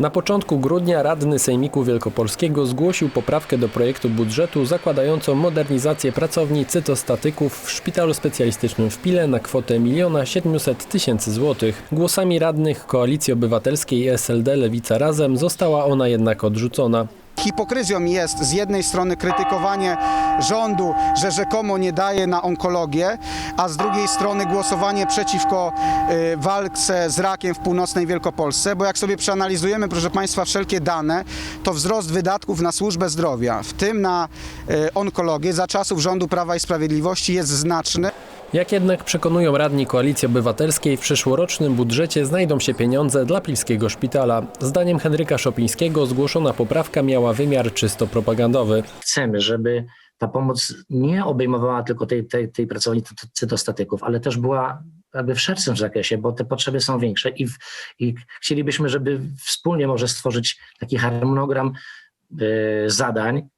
Na początku grudnia radny Sejmiku Wielkopolskiego zgłosił poprawkę do projektu budżetu zakładającą modernizację pracowni cytostatyków w Szpitalu Specjalistycznym w Pile na kwotę 1 700 tysięcy złotych. Głosami radnych Koalicji Obywatelskiej SLD Lewica Razem została ona jednak odrzucona. Hipokryzją jest z jednej strony krytykowanie rządu, że rzekomo nie daje na onkologię, a z drugiej strony głosowanie przeciwko y, walce z rakiem w północnej Wielkopolsce, bo jak sobie przeanalizujemy, proszę Państwa, wszelkie dane, to wzrost wydatków na służbę zdrowia, w tym na y, onkologię, za czasów rządu Prawa i Sprawiedliwości jest znaczny. Jak jednak przekonują radni Koalicji Obywatelskiej, w przyszłorocznym budżecie znajdą się pieniądze dla pilskiego szpitala. Zdaniem Henryka Szopińskiego zgłoszona poprawka miała wymiar czysto propagandowy. chcemy, żeby ta pomoc nie obejmowała tylko tej, tej, tej pracowni cy- cytostatyków, ale też była jakby w szerszym zakresie, bo te potrzeby są większe i, w, i chcielibyśmy, żeby wspólnie może stworzyć taki harmonogram y, zadań,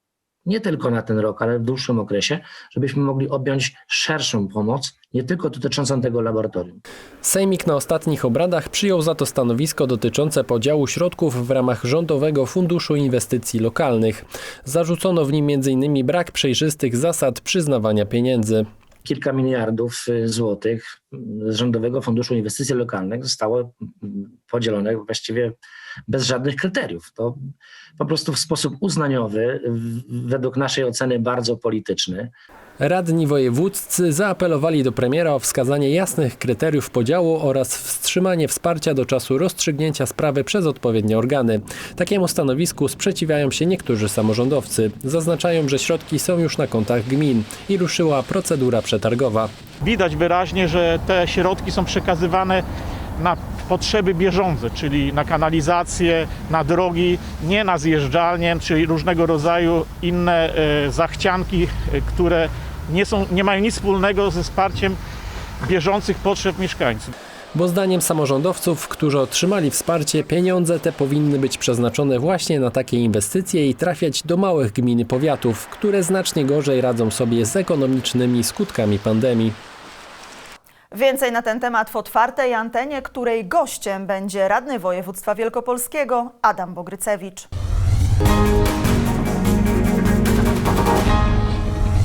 nie tylko na ten rok, ale w dłuższym okresie, żebyśmy mogli objąć szerszą pomoc, nie tylko dotyczącą tego laboratorium. Sejmik na ostatnich obradach przyjął za to stanowisko dotyczące podziału środków w ramach Rządowego Funduszu Inwestycji Lokalnych. Zarzucono w nim m.in. brak przejrzystych zasad przyznawania pieniędzy. kilka miliardów y, złotych z Rządowego Funduszu Inwestycji Lokalnych zostało podzielone właściwie bez żadnych kryteriów. To po prostu w sposób uznaniowy, według naszej oceny bardzo polityczny. Radni wojewódzcy zaapelowali do premiera o wskazanie jasnych kryteriów podziału oraz wstrzymanie wsparcia do czasu rozstrzygnięcia sprawy przez odpowiednie organy. Takiemu stanowisku sprzeciwiają się niektórzy samorządowcy. Zaznaczają, że środki są już na kontach gmin i ruszyła procedura przetargowa. Widać wyraźnie, że te środki są przekazywane na potrzeby bieżące, czyli na kanalizację, na drogi, nie na zjeżdżalnię, czyli różnego rodzaju inne e, zachcianki, e, które nie, są, nie mają nic wspólnego ze wsparciem bieżących potrzeb mieszkańców. Bo zdaniem samorządowców, którzy otrzymali wsparcie, pieniądze te powinny być przeznaczone właśnie na takie inwestycje i trafiać do małych gmin powiatów, które znacznie gorzej radzą sobie z ekonomicznymi skutkami pandemii. Więcej na ten temat w otwartej antenie, której gościem będzie radny województwa wielkopolskiego Adam Bogrycewicz.